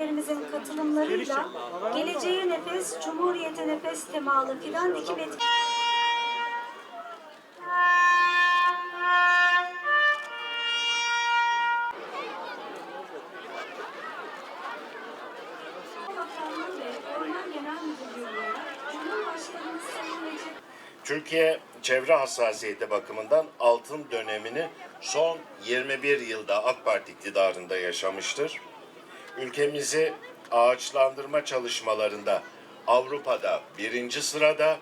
Lerimizin katılımlarıyla Geleceğe Nefes, Cumhuriyete Nefes temalı fidan dikip etki... Türkiye çevre hassasiyeti bakımından altın dönemini son 21 yılda AK Parti iktidarında yaşamıştır. Ülkemizi ağaçlandırma çalışmalarında Avrupa'da birinci sırada,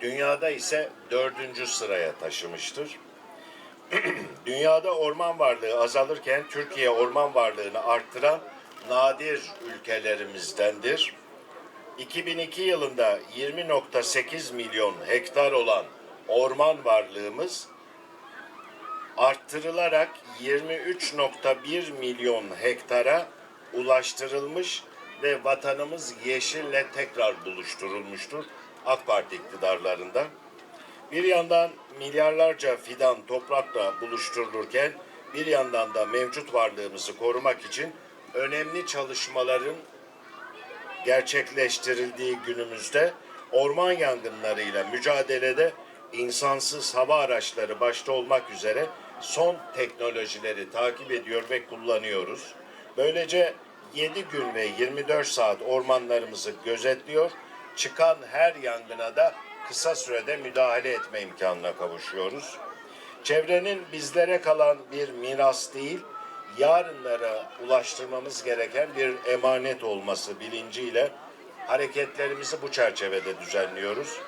dünyada ise dördüncü sıraya taşımıştır. Dünyada orman varlığı azalırken Türkiye orman varlığını arttıran nadir ülkelerimizdendir. 2002 yılında 20.8 milyon hektar olan orman varlığımız arttırılarak 23.1 milyon hektara ulaştırılmış ve vatanımız yeşille tekrar buluşturulmuştur AK Parti iktidarlarında. Bir yandan milyarlarca fidan toprakla buluşturulurken bir yandan da mevcut varlığımızı korumak için önemli çalışmaların gerçekleştirildiği günümüzde orman yangınlarıyla mücadelede insansız hava araçları başta olmak üzere son teknolojileri takip ediyor ve kullanıyoruz. Böylece 7 gün ve 24 saat ormanlarımızı gözetliyor, çıkan her yangına da kısa sürede müdahale etme imkanına kavuşuyoruz. Çevrenin bizlere kalan bir miras değil, yarınlara ulaştırmamız gereken bir emanet olması bilinciyle hareketlerimizi bu çerçevede düzenliyoruz.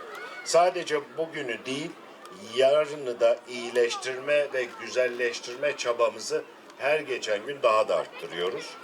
Sadece bugünü değil, yarını da iyileştirme ve güzelleştirme çabamızı her geçen gün daha da arttırıyoruz.